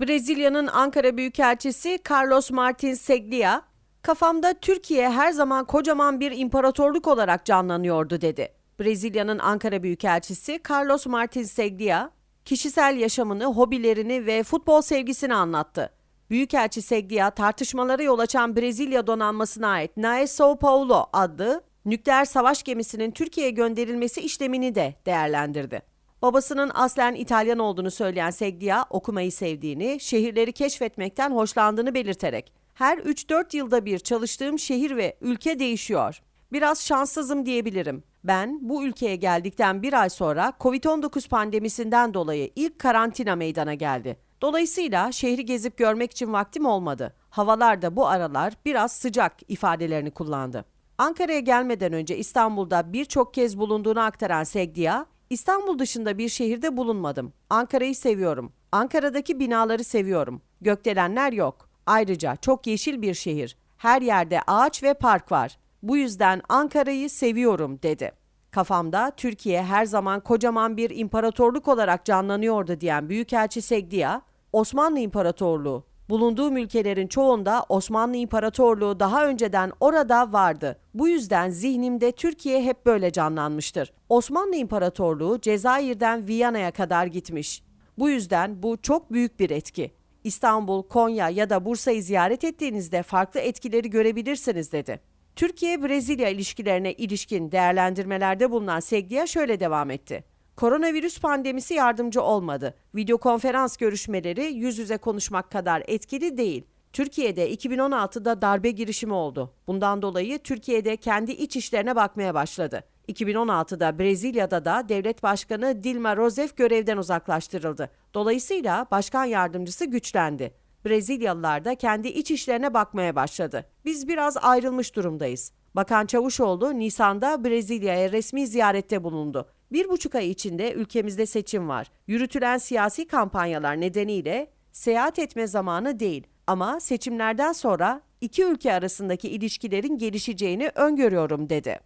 Brezilya'nın Ankara Büyükelçisi Carlos Martins Seglia, kafamda Türkiye her zaman kocaman bir imparatorluk olarak canlanıyordu dedi. Brezilya'nın Ankara Büyükelçisi Carlos Martins Seglia, kişisel yaşamını, hobilerini ve futbol sevgisini anlattı. Büyükelçi Seglia tartışmalara yol açan Brezilya donanmasına ait Nae São Paulo adlı nükleer savaş gemisinin Türkiye'ye gönderilmesi işlemini de değerlendirdi. Babasının aslen İtalyan olduğunu söyleyen Seglia okumayı sevdiğini, şehirleri keşfetmekten hoşlandığını belirterek her 3-4 yılda bir çalıştığım şehir ve ülke değişiyor. Biraz şanssızım diyebilirim. Ben bu ülkeye geldikten bir ay sonra Covid-19 pandemisinden dolayı ilk karantina meydana geldi. Dolayısıyla şehri gezip görmek için vaktim olmadı. Havalar da bu aralar biraz sıcak ifadelerini kullandı. Ankara'ya gelmeden önce İstanbul'da birçok kez bulunduğunu aktaran Segdia, İstanbul dışında bir şehirde bulunmadım. Ankara'yı seviyorum. Ankara'daki binaları seviyorum. Gökdelenler yok. Ayrıca çok yeşil bir şehir. Her yerde ağaç ve park var. Bu yüzden Ankara'yı seviyorum dedi. Kafamda Türkiye her zaman kocaman bir imparatorluk olarak canlanıyordu diyen Büyükelçi Segdia, Osmanlı İmparatorluğu, bulunduğum ülkelerin çoğunda Osmanlı İmparatorluğu daha önceden orada vardı. Bu yüzden zihnimde Türkiye hep böyle canlanmıştır. Osmanlı İmparatorluğu Cezayir'den Viyana'ya kadar gitmiş. Bu yüzden bu çok büyük bir etki. İstanbul, Konya ya da Bursa'yı ziyaret ettiğinizde farklı etkileri görebilirsiniz dedi. Türkiye-Brezilya ilişkilerine ilişkin değerlendirmelerde bulunan Seglia şöyle devam etti. Koronavirüs pandemisi yardımcı olmadı. Videokonferans görüşmeleri yüz yüze konuşmak kadar etkili değil. Türkiye'de 2016'da darbe girişimi oldu. Bundan dolayı Türkiye'de kendi iç işlerine bakmaya başladı. 2016'da Brezilya'da da devlet başkanı Dilma Rousseff görevden uzaklaştırıldı. Dolayısıyla başkan yardımcısı güçlendi. Brezilyalılar da kendi iç işlerine bakmaya başladı. Biz biraz ayrılmış durumdayız. Bakan Çavuşoğlu Nisan'da Brezilya'ya resmi ziyarette bulundu. Bir buçuk ay içinde ülkemizde seçim var. Yürütülen siyasi kampanyalar nedeniyle seyahat etme zamanı değil. Ama seçimlerden sonra iki ülke arasındaki ilişkilerin gelişeceğini öngörüyorum dedi.